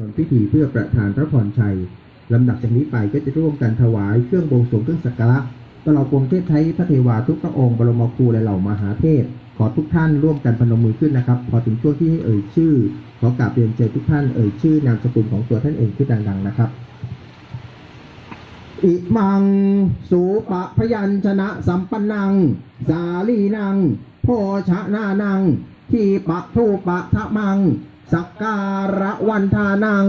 ทำพิธีเพื่อประทานพระพรชัย ลำดับจากนี้ไปก็จะร่วมกันถวายเครื่องบวงสรวงเครื่องสักการะตลอดปวงเทพไทยพระเทวาทุกพระองค์บรมครูและเหล่ามหาเทพขอทุกท่านร่วมกันพนมมือขึ้นนะครับ พอถึงช่วงที่ให้เอ่ยชื่อ ขอกราบเรียนเชิญทุกท่านเอ่ยชื่อนามสกุลของตัวท่านเองขึ้นดังๆนะครับ อิมัง สูปะพยัญชนะสัมปันนัง สาลีนัง โพชะนานัง ทีปะทูปะทะมัง สักการะวันทานัง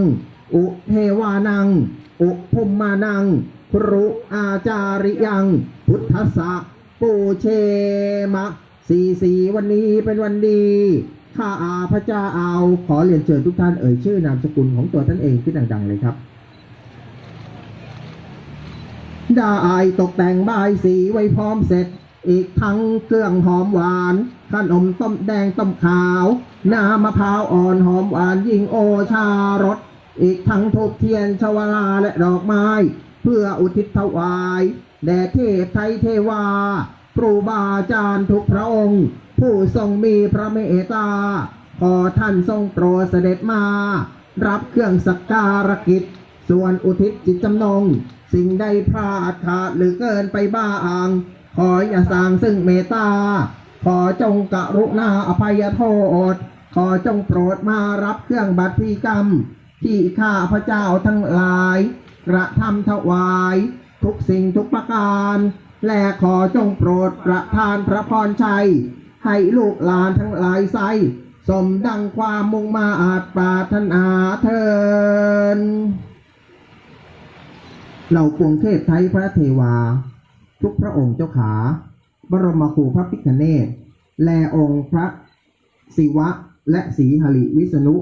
อุเทวานัง อุพุมมานังครุอาจาริยัง พุทธสะปูเชมะสีสีวันนี้เป็นวันดีข้าอาพระเจ้าเอาขอเรียนเชิญทุกท่านเอ่ยชื่อนามสกุลของตัวท่านเองขึ้นดังๆเลยครับได้ตกแต่งบายสีไว้พร้อมเสร็จ อีกทั้งเครื่องหอมหวานขนมต้มแดงต้มขาว น้ำมะพร้าวอ่อนหอมหวานยิ่งโอชารส อีกทั้งทูบเทียนชวลาและดอกไม้ เพื่ออุทิศถวายแด่เทพไทยเทวา ครูบาอาจารย์ทุกพระองค์ ผู้ทรงมีพระเมตตา ขอท่านทรงโปรดเสด็จมา รับเครื่องสักการะกิจ ส่วนอุทิศจิตจำนง สิ่งใดพลาดขาดหรือเกินไปบ้าง ขออย่าสร้างซึ่งเมตตา ขอจงกรุณาอภัยโทษ ขอจงโปรดมารับเครื่องบัตรพีกรรม ที่ข้าพระเจ้าทั้งหลาย กระทำถวาย ทุกสิ่งทุกประการ และขอจงโปรดประทานพระพรชัย ให้ลูกหลานทั้งหลายไซสมดังความมุ่งมาอาจปรารถนาเทินเหล่าปวงเทพไทยพระเทวา ทุกพระองค์เจ้าขา บรมครูพระพิฆเนศแลองค์พระศิวะและศรีหริวิษณุ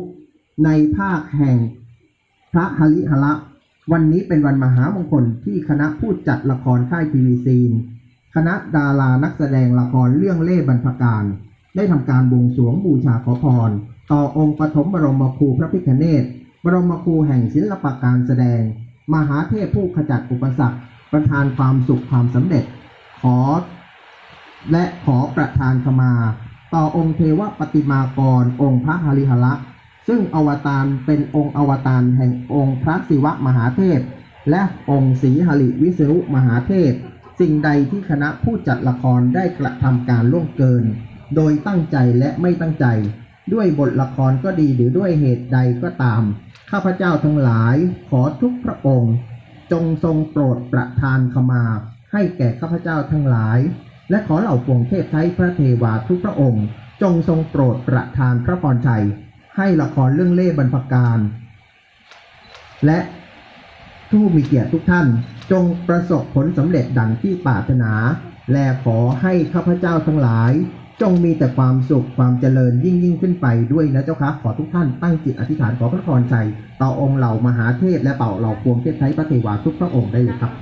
ในภาคแห่งพระหริหละ วันนี้เป็นวันมหามงคลที่คณะผู้จัดละครค่ายทีวีซีน คณะดารานักแสดงละครเรื่องเล่บรรพการ ได้ทำการบวงสรวงบูชาขอพร ต่อองค์ปฐมบรมครูพระพิฆเนศบรมครูแห่งศิลปการแสดง มหาเทพผู้ขจัดอุปสรรค ประทานความสุขความสำเร็จ ขอ และขอประทานขมา ต่อองค์เทวปฏิมากรองค์พระหริหละ ซึ่งอวตารเป็นองค์อวตารแห่งองค์พระศิวะมหาเทพ และองค์ศรีหริวิษณุมหาเทพ สิ่งใดที่คณะผู้จัดละครได้กระทำการล่วงเกิน โดยตั้งใจและไม่ตั้งใจ ด้วยบทละครก็ดีหรือด้วยเหตุใดก็ตาม ข้าพเจ้าทั้งหลายขอทุกพระองค์ จงทรงโปรดประทานขมา ให้แก่ข้าพเจ้าทั้งหลาย และขอเหล่าปวงเทพไทยพระเทวาทุกพระองค์ จงทรงโปรดประทานพระพรชัย ให้ละครเรื่องเล่บรรพการ และผู้มีเกียรติทุกท่าน จงประสบผลสำเร็จดังที่ปรารถนา และขอให้ข้าพเจ้าทั้งหลาย จงมีแต่ความสุขความเจริญยิ่งยิ่งขึ้นไปด้วยนะเจ้าค่ะขอทุกท่านตั้งจิตอธิษฐานขอพระพรใจต่อองค์เหล่ามหาเทพและเป่าเหล่าพวงเทพไทยพระเทวาทุกพระองค์ได้เลยครับ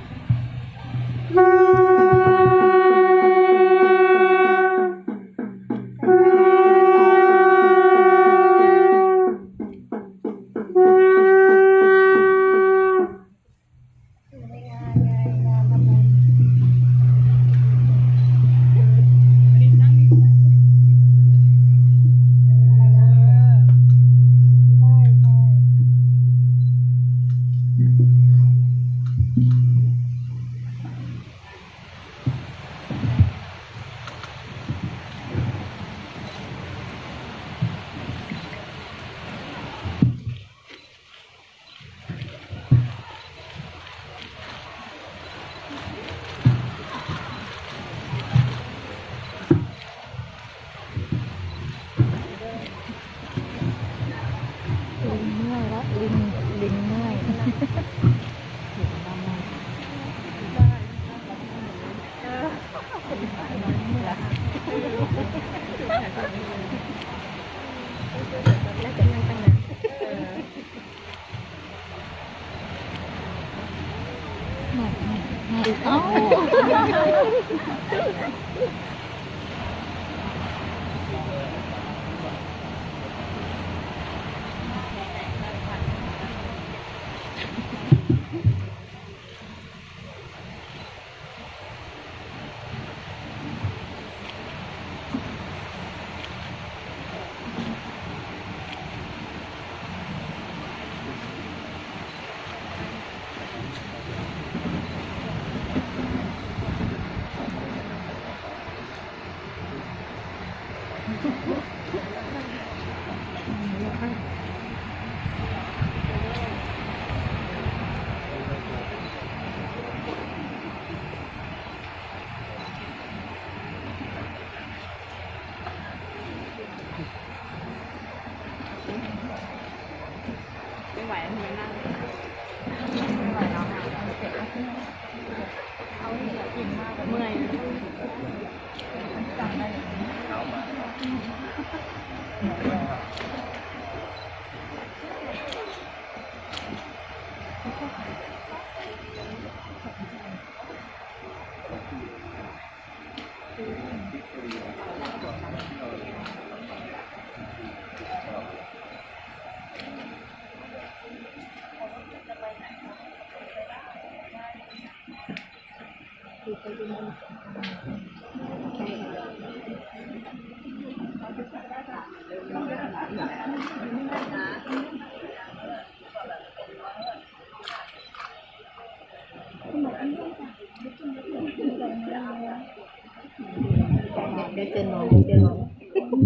ล้วลิงลิงเมื่อยแล้วจะนั่งตั้งนานมามามาอีกเอ้าไม่ไหวทำไมนั่งไม่ไหวแล้วค่ะเจ็บแล้วเขาเหนื่อยกินมากเลยเมื่อย จำได้เลยเดี๋ยวเจนน้องเดี๋ยวเจนน้อ น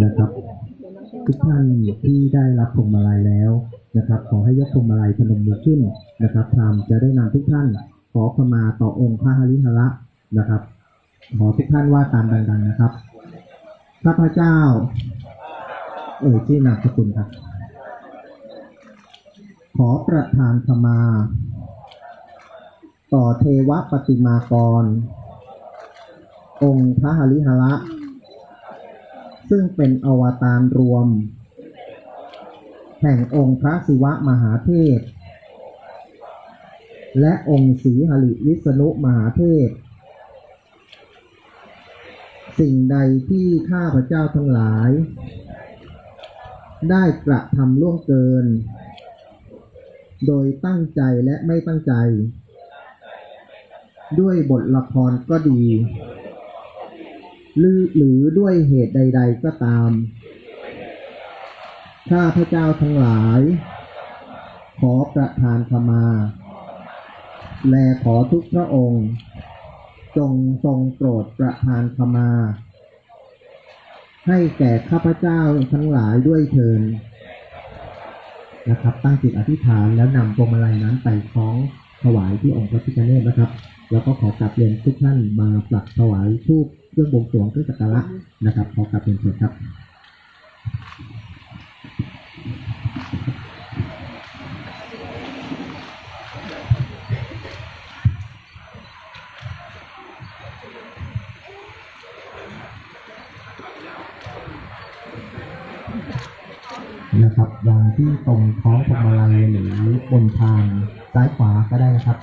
ะครับ ทุกท่านที่ได้รับพวงมาลัยแล้วนะครับ ขอให้ยกพวงมาลัยพนมมือขึ้นนะครับพรามจะได้นำทุกท่านขอขมาต่อองค์พระหริหระ นะครับ ขอทุกท่านว่าตามดังๆนะครับข้าพเจ้า เอ่ยชื่อนามสกุลครับ ขอประทานขมา ต่อเทวปฏิมากร องค์พระหริหระซึ่งเป็นอวตารรวม แห่งองค์พระศิวะมหาเทพและองค์ศรีหริวิษณุมหาเทพ สิ่งใดที่ข้าพเจ้าทั้งหลาย ได้กระทำล่วงเกิน โดยตั้งใจและไม่ตั้งใจ ด้วยบทละครก็ดี หรือหรือด้วยเหตุใด ๆก็ตาม ข้าพระเจ้าทั้งหลาย ขอประทานขมา และขอทุกพระองค์ จงทรงโปรดประทานขมา ให้แก่ข้าพเจ้าทั้งหลายด้วยเทินนะครับ ตั้งจิตอธิษฐานแล้วนำพวงมาลัยนั้นไปคล้องถวายที่องค์พระพิฆเนศนะครับ แล้วก็ขอกลับเรียนทุกท่านมาปลักถวายทูปเครื่องบวงสรวงเครื่องสักการะนะครับ ขอกลับเรียนเชิญครับ นะครับวางที่ตรงท้องพวงมาลัยหรือบนทางซ้ายขวาก็ได้นะครับ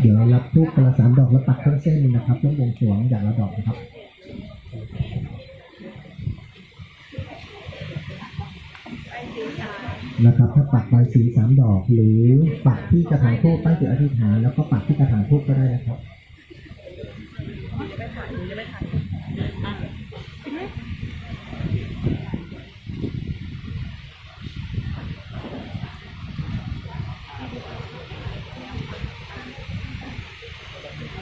เดี๋ยวรับทุกคนละสามดอกแล้วปักเครื่องเส้นนะครับเครื่องวงสวงอย่างละดอกนะครับนะครับ ถ้าปักใบสีสามดอก หรือปักที่กระถางทูบตั้งจิตอธิษฐานแล้วก็ปักที่กระถางทูบก็ได้นะครับ น